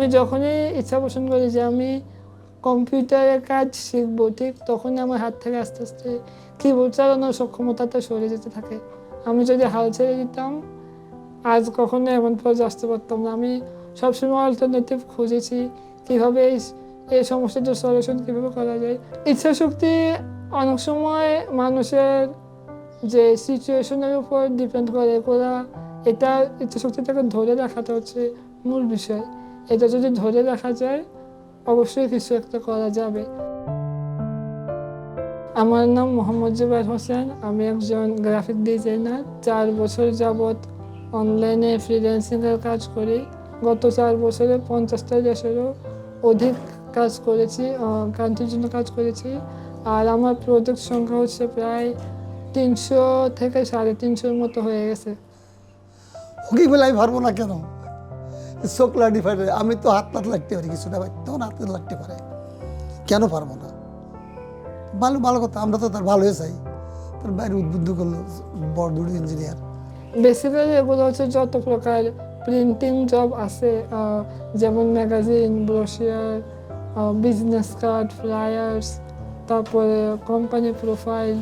আমি যখনই ইচ্ছা পোষণ করি যে আমি কম্পিউটারের কাজ শিখব, ঠিক তখনই আমার হাত থেকে আস্তে আস্তে কিবোর্ড চালানোর সক্ষমতাটা সরে যেতে থাকে। আমি যদি হাল ছেড়ে দিতাম, আজ কখনো এমন পর্যায়ে আসতে পারতাম না। আমি সবসময় অল্টারনেটিভ খুঁজেছি কীভাবে এই এই সমস্যাটার সলিউশন কীভাবে করা যায়। ইচ্ছা শক্তি অনেক সময় মানুষের যে সিচুয়েশনের উপর ডিপেন্ড করে। ওরা এটা ইচ্ছা শক্তিটাকে ধরে রাখাটা হচ্ছে মূল বিষয়। এটা যদি ধরে রাখা যায়, অবশ্যই কিছু একটা করা যাবে। আমার নাম মোহাম্মদ জুবাইর হোসেন, আমি একজন গ্রাফিক ডিজাইনার। চার বছর যাবৎ অনলাইনে ফ্রিল্যান্সিংয়ের কাজ করি। গত চার বছরে পঞ্চাশটা দেশেরও অধিক কাজ করেছি কান্ট্রির জন্য কাজ করেছি। আর আমার প্রজেক্ট সংখ্যা হচ্ছে প্রায় তিনশো থেকে সাড়ে তিনশোর মতো হয়ে গেছে। হকি বলে আমি পারব না কেন? চোখ লাগতে পারে আমি তো হাত পাত লাগতে পারি কিছুটা ভাই, তখন হাত লাগতে পারে। কেন পারব না? ভালো ভালো কথা, আমরা তো তার ভালোই চাই। তার বাইরে উদ্বুদ্ধ করল বড় দুটো ইঞ্জিনিয়ার বেসিক্যালি এগুলো হচ্ছে যত প্রকার প্রিন্টিং জব আছে যেমন magazine brochure business card flyers তারপরে কোম্পানি প্রোফাইল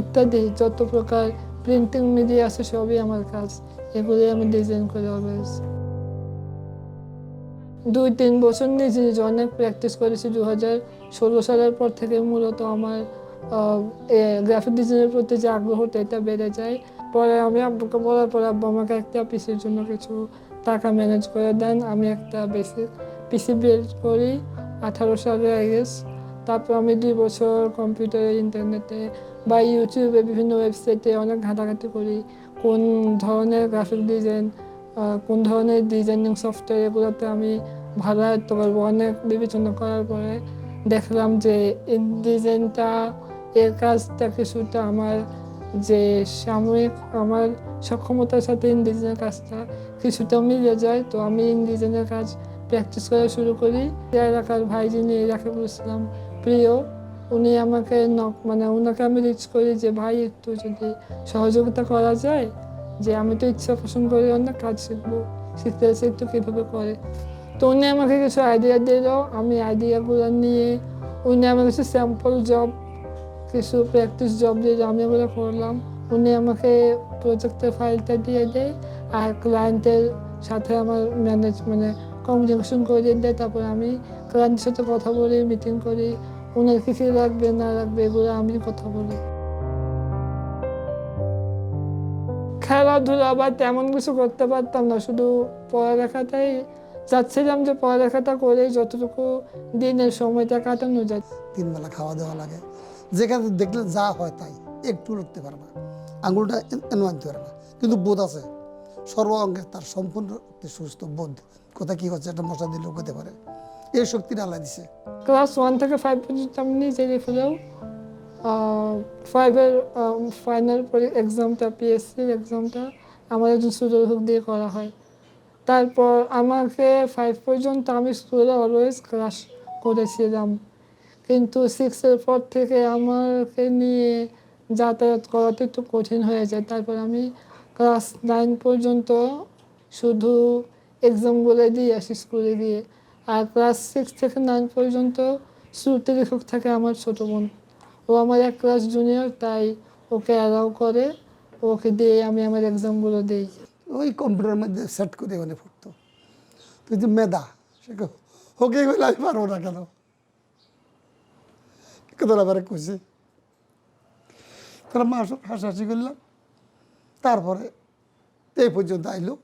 ইত্যাদি, যত প্রকার প্রিন্টিং মিডিয়া আছে, সবই আমার কাজ। এগুলোই আমি ডিজাইন করি অলওয়েজ দুই তিন বছর নিজে নিজে অনেক প্র্যাকটিস করেছি। দু হাজার ষোলো সালের পর থেকে মূলত আমার গ্রাফিক ডিজাইনের প্রতি যে আগ্রহটা এটা বেড়ে যায়। পরে আমি আব্বুকে বলার পরে, আব্বু, আমাকে একটা পিসির জন্য কিছু টাকা ম্যানেজ করে দেন। আমি একটা বেসিক পিসি বিল্ড করি, আঠারো সালে আই তারপর আমি দুই বছর কম্পিউটারে ইন্টারনেটে বা ইউটিউবে বিভিন্ন ওয়েবসাইটে অনেক ঘাটাঘাটি করি। কোন ধরনের গ্রাফিক ডিজাইন কোন ধরনের ডিজাইনিং সফটওয়্যার এগুলোতে আমি ভালো আয়ত্ত পারব? অনেক বিবেচনা করার পরে দেখলাম যে এই ডিজাইনটা এর কাজটা কিছুটা আমার যে সাময়িক, আমার সক্ষমতার সাথে ইন্ডিজেনের কাজটা কিছুটা মিলে যায়। তো আমি ইন্ডিজেনের কাজ প্র্যাকটিস করা শুরু করি। এলাকার ভাই যিনি রাকিবুল ইসলাম প্রিয়, উনি আমাকে মানে ওনাকে আমি রিচ করি যে, ভাই, একটু যদি সহযোগিতা করা যায় যে আমি তো ইচ্ছা পোষণ করি অনেক কাজ শিখব, শিখতে একটু কীভাবে করে। তো উনি আমাকে কিছু আইডিয়া দিল আমি আইডিয়াগুলো নিয়ে উনি আমাকে কিছু স্যাম্পল জব কিছু প্র্যাকটিস জব দিল আমি ওগুলো করলাম। উনি আমাকে প্রজেক্টের ফাইলটা দিয়ে দেয় আর ক্লায়েন্টের সাথে আমার ম্যানেজ মানে কমিউনিকেশন করে দেয়। তারপর আমি ক্লায়েন্টের সাথে কথা বলি মিটিং করি। ওনার কী কী লাগবে, না লাগবে, এগুলো আমি কথা বলি। খেলাধুলা বা তেমন কিছু করতে পারতাম না শুধু পড়ালেখাটাই চাচ্ছিলাম যে পড়ালেখাটা করে যতটুকু দিনের সময়টা কাটানো যায়। তিন বেলা খাওয়া দাওয়া লাগে যেখানে দেখলে যা হয় তাই একটু উঠতে পারে না আঙুলটা এনে আনতে পারে না কিন্তু বোধ আছে সর্ব অঙ্গে তার সম্পূর্ণ একটি সুস্থ বোধ কোথায় কি হচ্ছে একটা মশা দিলেও করতে পারে এই শক্তিটা আল্লাহ দিছে। ক্লাস ওয়ান থেকে ফাইভ পর্যন্ত আমি নিজে লিখলেও ফাইভের ফাইনাল এক্সামটা পিএসসির এক্সামটা আমার একজন সুযোগ দিয়ে করা হয়। তারপর আমাকে ফাইভ পর্যন্ত আমি স্কুলে অলওয়েজ ক্লাস করেছিলাম। কিন্তু সিক্সের পর থেকে আমাকে নিয়ে যাতায়াত করাটা একটু কঠিন হয়ে যায়। তারপর আমি ক্লাস নাইন পর্যন্ত শুধু এক্সামগুলো দিয়ে আসি স্কুলে গিয়ে। আর ক্লাস সিক্স থেকে নাইন পর্যন্ত শ্রুতি লেখক থাকে আমার ছোটো বোন। ও আমার এক ক্লাস জুনিয়র তাই ওকে অ্যালাউ করে, ওকে দিয়ে আমি আমার এক্সামগুলো দিই। ওই কম্পিউটারের মধ্যে সেট করে ওখানে পড়তো। তুই যে মেধা, সে হোকে বলে আমি পারব না কেন? কথা আবার খুশি তারা মাস হাসাহাসি করলাম তারপরে এই পর্যন্ত আইলো।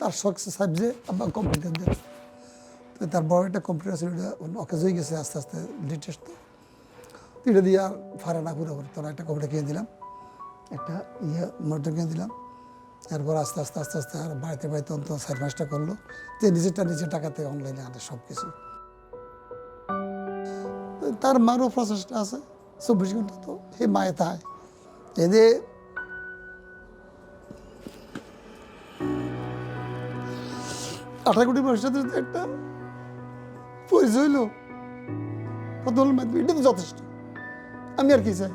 তার সাকসেস সাবজে আবার কম্পিউটার দেন। তো তার বড় একটা কম্পিউটার ছিল, ওটা অকেজ হয়ে গেছে, আস্তে আস্তে লেটেস্ট তো দিয়ে আর ফারে না ঘুরে পুরো তোর একটা কম্পিউটার কিনে দিলাম, একটা ইয়ে মোটর কিনে দিলাম। এরপর আস্তে আস্তে আস্তে আস্তে আর বাড়িতে বাড়িতে অন্তত চার পাঁচটা করল, যে নিজেরটা নিজের টাকাতে অনলাইনে আনে সব কিছু তার মারও প্রসেসটা আছে, চব্বিশ ঘণ্টা তো হে মায়ে তাই এদে আঠারো কোটি মানুষের একটা পরিচয় হইল, প্রথম যথেষ্ট। আমি আর কি চাই